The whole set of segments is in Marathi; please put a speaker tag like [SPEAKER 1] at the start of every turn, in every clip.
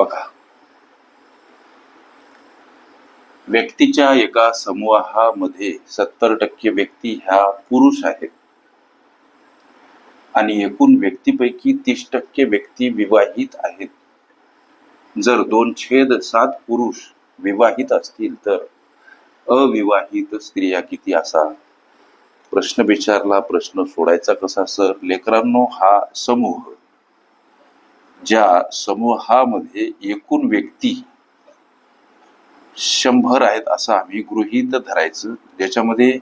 [SPEAKER 1] बघा. व्यक्तीच्या एका समूहामध्ये सत्तर टक्के व्यक्ती ह्या पुरुष आहेत. आणि एकूण व्यक्तीपैकी तीस टक्के व्यक्ती विवाहित आहेत. जर दोन छेद सात पुरुष विवाहित असतील तर अविवाहित स्त्रिया किती असा? प्रश्न विचारला प्रश्न सोडायचा कसा सर? लेकरांनो हा समूह ज्या समूहामध्ये एकूण व्यक्ती शंभर आहेत असं आम्ही गृहीत धरायचं. ज्याच्यामध्ये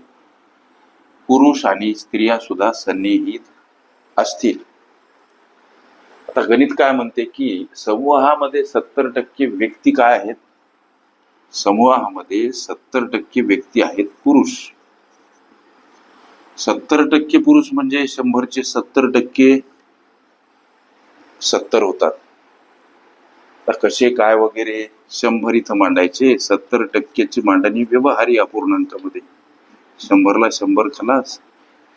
[SPEAKER 1] पुरुष आणि स्त्रिया सुद्धा सन्निहित असतील. आता गणित काय म्हणते की समूहामध्ये सत्तर टक्के व्यक्ती काय आहेत? समूहामध्ये सत्तर टक्के व्यक्ती आहेत पुरुष. सत्तर टक्के पुरुष म्हणजे शंभरचे सत्तर टक्के सत्तर होतात. कसे काय वगैरे शंभर इथं मांडायचे सत्तर टक्क्याची मांडणी व्यवहारी अपूर्णांकामध्ये शंभरला शंभर खलास.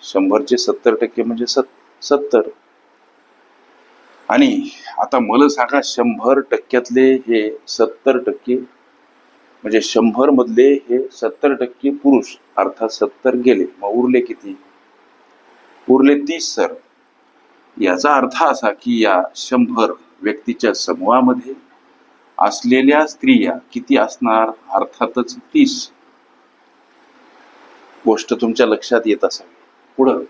[SPEAKER 1] शंभरचे सत्तर टक्के म्हणजे सत सत्तर. आणि आता मला सांगा शंभर टक्क्यातले हे सत्तर टक्के म्हणजे शंभर मधले हे सत्तर टक्के पुरुष अर्थात सत्तर गेले. मग उरले किती? उरले तीस सर. याचा अर्थ असा की या शंभर व्यक्तीच्या समूहामध्ये असलेल्या स्त्रिया किती असणार? अर्थातच तीस. गोष्ट तुमच्या लक्षात येत असावी पुढं.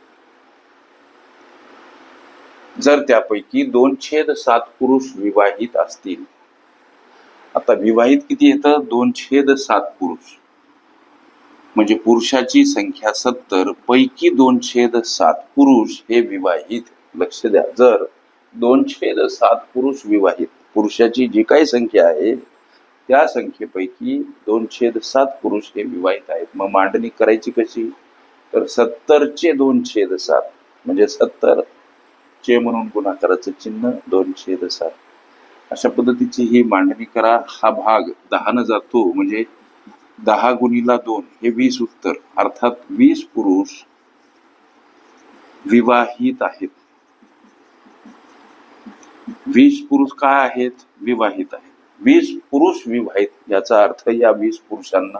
[SPEAKER 1] जर त्यापैकी दोन छेद सात पुरुष विवाहित असतील. आता विवाहित किती येतं? दोन छेद सात पुरुष. म्हणजे पुरुषाची संख्या सत्तर पैकी दोन छेद सात पुरुष हे विवाहित लक्ष द्या. जर दोन छेद सात पुरुष विवाहित पुरुषाची जी काही संख्या आहे त्या संख्येपैकी दोन छेद सात पुरुष हे विवाहित आहेत. मग मांडणी करायची कशी? तर सत्तरचे दोन छेद सात म्हणजे सत्तर चे म्हणून गुणाकाराचं चिन्ह दोन छेद सात. अशा पद्धतीची ही मांडणी करा. हा भाग दहानं जातो म्हणजे दहा गुणीला दोन हे वीस उत्तर. अर्थात वीस पुरुष विवाहित आहेत. वीस पुरुष काय आहेत? विवाहित आहेत. वीस पुरुष विवाहित याचा अर्थ या वीस पुरुषांना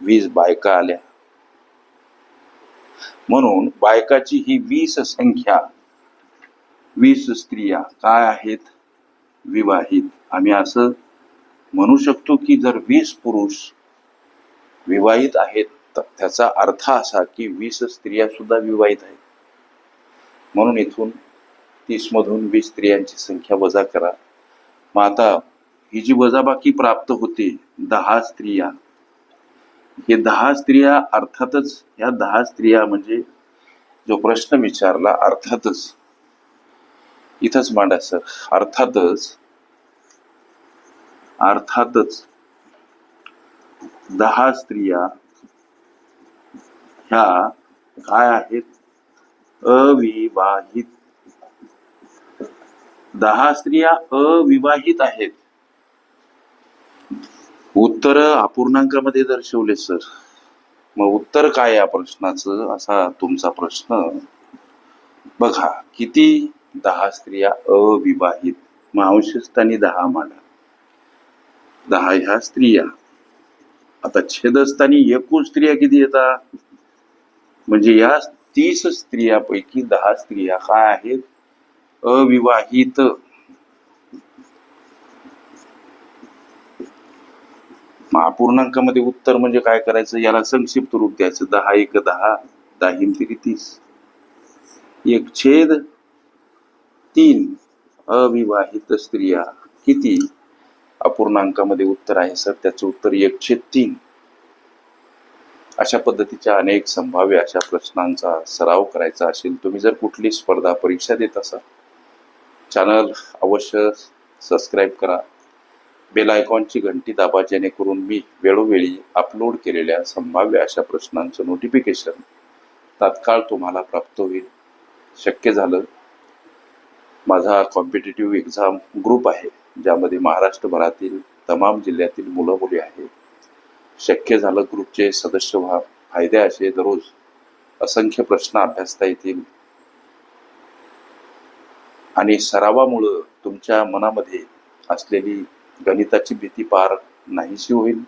[SPEAKER 1] वीस बायका आल्या. म्हणून बायकाची ही वीस संख्या वीस स्त्रिया काय आहेत? विवाहित. आम्ही असं म्हणू शकतो की जर वीस पुरुष विवाहित आहेत तर त्याचा अर्थ असा की वीस स्त्रिया सुद्धा विवाहित आहेत. म्हणून इथून तीस मधून वीस स्त्रियांची संख्या वजा करा. मग आता ही जी वजाबाकी प्राप्त होते दहा स्त्रिया हे दहा स्त्रिया अर्थातच या दहा स्त्रिया म्हणजे जो प्रश्न विचारला अर्थातच इथंच मांडा सर अर्थातच अर्थातच दहा स्त्रिया ह्या काय आहेत? अविवाहित. दहा स्त्रिया अविवाहित आहेत. उत्तर अपूर्णांकामध्ये दर्शवले सर. मग उत्तर काय या प्रश्नाचं? असा तुमचा प्रश्न. बघा किती दहा स्त्रिया अविवाहित? मग अंशस्थानी दहा मांडा. दहा ह्या स्त्रिया. आता छेदस्थानी एकूण स्त्रिया किती येतात म्हणजे या तीस स्त्रियापैकी दहा स्त्रिया काय आहेत? अविवाहित. अपूर्णांकामध्ये उत्तर म्हणजे काय करायचं? याला संक्षिप्त रूप द्यायचं. दहा एक दहा दहा तिरी तीस एक छेद तीन. अविवाहित स्त्रिया. किती? अपूर्णांकामध्ये उत्तर आहे सर. त्याचं उत्तर एक छेद तीन. अशा पद्धतीच्या अनेक संभाव्य अशा प्रश्नांचा सराव करायचा असेल तुम्ही जर कुठली स्पर्धा परीक्षा देत असाल चॅनल अवश्य सबस्क्राईब करा. बेल आयकॉनची घंटी दाबा जेणेकरून मी वेळोवेळी अपलोड केलेल्या संभाव्य अशा प्रश्नांचं नोटिफिकेशन तात्काळ तुम्हाला प्राप्त होईल. शक्य झालं माझा कॉम्पिटेटिव्ह एक्झाम ग्रुप आहे ज्यामध्ये महाराष्ट्रभरातील तमाम जिल्ह्यातील मुलं मुली आहेत. शक्य झालं ग्रुपचे सदस्य व्हा. फायदे असे दररोज असंख्य प्रश्न अभ्यासता येतील. आणि सरावामुळं तुमच्या मनामध्ये असलेली गणिताची भीती पार नाहीशी होईल.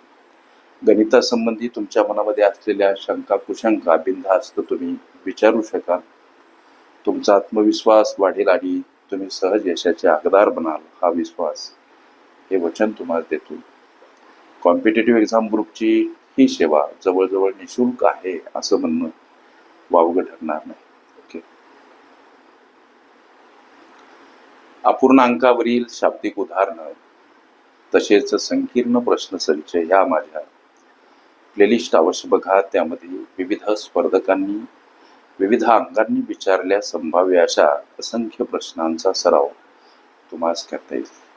[SPEAKER 1] गणितासंबंधी तुमच्या मनामध्ये असलेल्या शंका कुशंका बिनधास्त तुम्ही विचारू शकाल. तुमचा आत्मविश्वास वाढेल आणि तुम्ही सहज यशाचे हकदार बनाल हा विश्वास. हे वचन तुम्हाला देतो. कॉम्पिटेटिव्ह एक्झाम ग्रुपची ही सेवा जवळजवळ निशुल्क आहे असं म्हणणं वावगं ठरणार नाही. अपूर्णांकावरील शाब्दिक उदाहरणं तसेच संकीर्ण प्रश्नसंच ह्या माझ्या प्लेलिस्ट अवश्य बघा. त्यामध्ये विविध स्पर्धकांनी विविध अंगांनी विचारल्या संभाव्य अशा असंख्य प्रश्नांचा सराव तुम्हाला करता येईल.